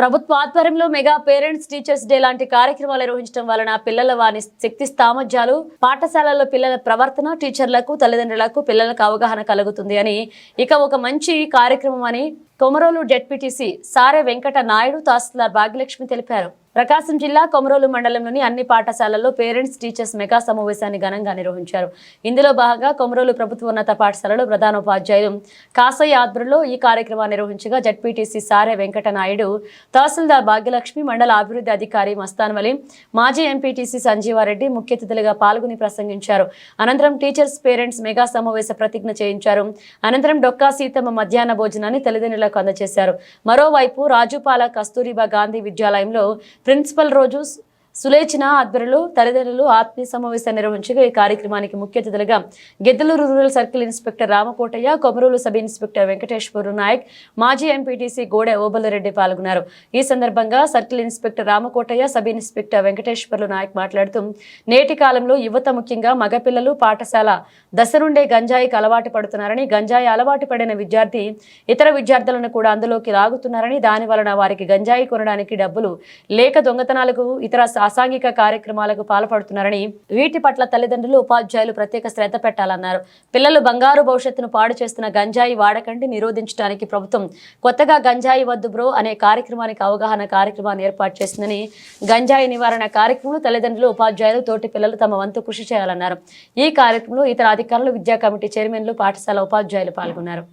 ప్రభుత్వ ఆధ్వర్యంలో mega parents teachers day లాంటి కార్యక్రమాలు నిర్వహించడం వలన పిల్లల వారి శక్తి సామర్థ్యాలు పాఠశాలల్లో పిల్లల ప్రవర్తన టీచర్లకు తల్లిదండ్రులకు పిల్లలకు అవగాహన కలుగుతుంది అని ఇక ఒక మంచి కార్యక్రమం అని కొమరోలు జెడ్పీటీసీ సారె వెంకట నాయుడు తహసీల్దార్ భాగ్యలక్ష్మి తెలిపారు. ప్రకాశం జిల్లా కొమరోలు మండలంలోని అన్ని పాఠశాలల్లో పేరెంట్స్ టీచర్స్ మెగా సమావేశాన్ని ఘనంగా నిర్వహించారు. ఇందులో భాగంగా కొమరోలు ప్రభుత్వోన్నత పాఠశాలలో ప్రధానోపాధ్యాయులు కాసయ్య ఆధ్వర్యంలో ఈ కార్యక్రమాన్ని నిర్వహించగా జడ్పీటీసీ సారె వెంకట నాయుడు తహసీల్దార్ భాగ్యలక్ష్మి మండల అభివృద్ధి అధికారి మస్తాన్వలి మాజీ ఎంపీటీసీ సంజీవారెడ్డి ముఖ్య అతిథులుగా పాల్గొని ప్రసంగించారు. అనంతరం టీచర్స్ పేరెంట్స్ మెగా సమావేశ ప్రతిజ్ఞ చేయించారు. అనంతరం డొక్కా సీతమ్మ మధ్యాహ్న భోజనాన్ని తల్లిదండ్రులకు అందజేశారు. మరోవైపు రాజుపాల కస్తూరిబా గాంధీ విద్యాలయంలో ప్రిన్సిపల్ రోజు సులేచన ఆధ్వర్యంలో తల్లిదండ్రులు ఆత్మీయ సమావేశం నిర్వహించగా ఈ కార్యక్రమానికి ముఖ్య అతిథులుగా Giddaluru rural circle inspector Ramakotaiah Komarolu sub inspector Venkateswara Nayak మాజీ ఎంపీటీసీ గోడె ఓబలరెడ్డి పాల్గొన్నారు. ఈ సందర్భంగా circle inspector Ramakotaiah sub inspector Venkateswarlu Nayak మాట్లాడుతూ నేటి కాలంలో యువత ముఖ్యంగా మగపిల్లలు పాఠశాల దశ నుండే గంజాయికి అలవాటు పడుతున్నారని గంజాయి అలవాటు పడిన విద్యార్థి ఇతర విద్యార్థులను కూడా అందులోకి లాగుతున్నారని దాని వలన వారికి గంజాయి కొనడానికి డబ్బులు లేక దొంగతనాలకు ఇతర అసాంఘిక కార్యక్రమాలకు పాల్పడుతున్నారని వీటి పట్ల తల్లిదండ్రులు ఉపాధ్యాయులు ప్రత్యేక శ్రద్ధ పెట్టాలన్నారు. పిల్లలు బంగారు భవిష్యత్తును పాడు చేస్తున్న గంజాయి వాడకండి నిరోధించడానికి ప్రభుత్వం కొత్తగా గంజాయి వద్దు బ్రో అనే కార్యక్రమానికి అవగాహన కార్యక్రమాన్ని ఏర్పాటు చేసిందని గంజాయి నివారణ కార్యక్రమంలో తల్లిదండ్రులు ఉపాధ్యాయులు తోటి పిల్లలు తమ వంతు కృషి చేయాలన్నారు. ఈ కార్యక్రమంలో ఇతర అధికారులు విద్యా కమిటీ చైర్మన్లు పాఠశాల ఉపాధ్యాయులు పాల్గొన్నారు.